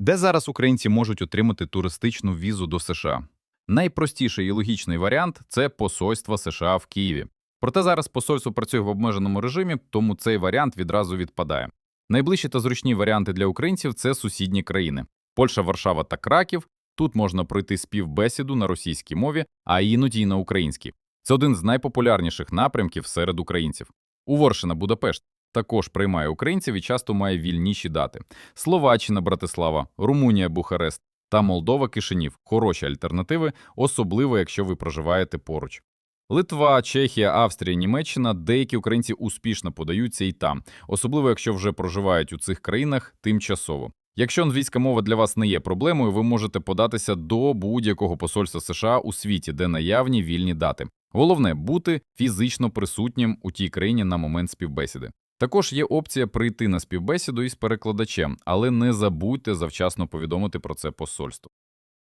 Де зараз українці можуть отримати туристичну візу до США? Найпростіший і логічний варіант це посольство США в Києві. Проте зараз посольство працює в обмеженому режимі, тому цей варіант відразу відпадає. Найближчі та зручні варіанти для українців це сусідні країни: Польща, Варшава та Краків. Тут можна пройти співбесіду на російській мові, а іноді й на українській. Це один з найпопулярніших напрямків серед українців. Уворшина Будапешт також приймає українців і часто має вільніші дати. Словаччина, Братислава, Румунія, Бухарест та Молдова, Кишинів хороші альтернативи, особливо якщо ви проживаєте поруч. Литва, Чехія, Австрія, Німеччина деякі українці успішно подаються і там, особливо якщо вже проживають у цих країнах тимчасово. Якщо англійська мова для вас не є проблемою, ви можете податися до будь-якого посольства США у світі, де наявні вільні дати. Головне бути фізично присутнім у тій країні на момент співбесіди. Також є опція прийти на співбесіду із перекладачем, але не забудьте завчасно повідомити про це посольство.